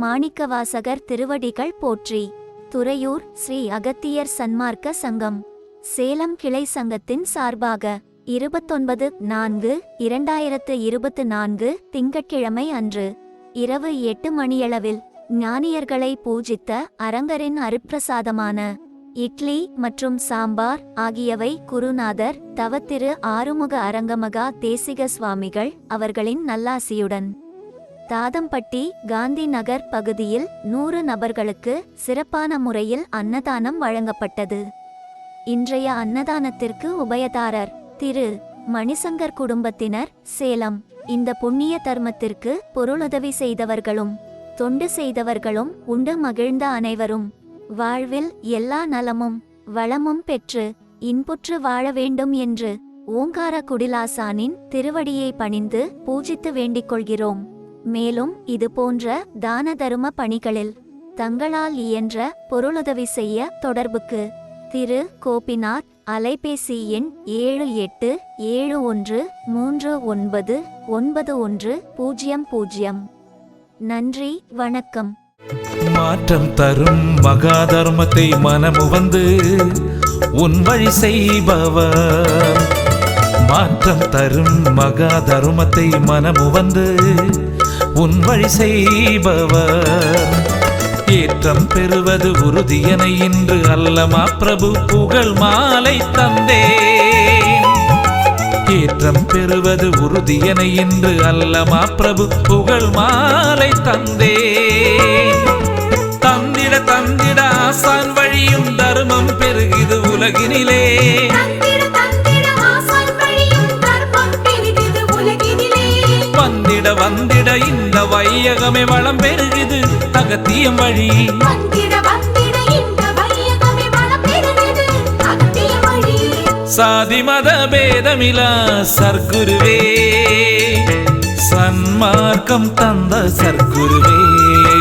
மாணிக்கவாசகர் திருவடிகள் போற்றி. துறையூர் ஸ்ரீ அகத்தியர் சன்மார்க்க சங்கம். சேலம் கிளை சங்கத்தின் சார்பாக இருபத்தொன்பது நான்கு இரண்டாயிரத்து இருபத்து நான்கு திங்கட்கிழமை அன்று இரவு எட்டு மணியளவில் ஞானியர்களை பூஜித்த அரங்கரின் அருப்பிரசாதமான இட்லி மற்றும் சாம்பார் ஆகியவை குருநாதர் தவத்திரு ஆறுமுக அரங்கமகா தேசிக சுவாமிகள் அவர்களின் நல்லாசியுடன் தாதம்பட்டி காந்தி நகர் பகுதியில் நூறு நபர்களுக்கு சிறப்பான முறையில் அன்னதானம் வழங்கப்பட்டது. இன்றைய அன்னதானத்திற்கு உபயதாரர் திரு. மணிசங்கர் குடும்பத்தினர் சேலம். இந்த புண்ணிய தர்மத்திற்கு பொருளுதவி செய்தவர்களும் தொண்டு செய்தவர்களும் உண்டு மகிழ்ந்த அனைவரும் வாழ்வில் எல்லா நலமும் வளமும் பெற்று இன்புற்று வாழ வேண்டும் என்று ஓங்கார குடிலாசானின் திருவடியை பணிந்து பூஜித்து வேண்டிக் கொள்கிறோம். மேலும் இது போன்ற தான தரும பணிகளில் தங்களால் இயன்ற பொருளுதவி செய்ய தொடர்புக்கு. திரு. கோபிநாத் அலைபேசி எண் ஏழு எட்டு ஏழு ஒன்று மூன்று ஒன்பது ஒன்பது ஒன்று பூஜ்ஜியம் பூஜ்ஜியம் நன்றி வணக்கம். மாற்றம் தரும் மகா தர்மத்தை மனமு வந்து உன் வழி செய்பவர். மாற்றம் தரும் மகா தருமத்தை மனமு வந்து உன் வழி செய்பவர். ஏற்றம் பெறுவது உறுதியனை இன்று அல்லமா பிரபு புகழ் மாலை தந்தேன். ஏற்றம் பெறுவது உறுதியனை இன்று அல்லமா பிரபு புகழ் மாலை தந்தே தந்திட தந்திட ஆசான் வழியும் தர்மம் பெருகிது உலகினில் வந்திட இந்த வையகமே வளம் பெருகிது அகத்தியம் வழி. சாதி மத பேதமிலா சர்க்குருவே. சன்மார்க்கம் தந்த சர்க்குருவே.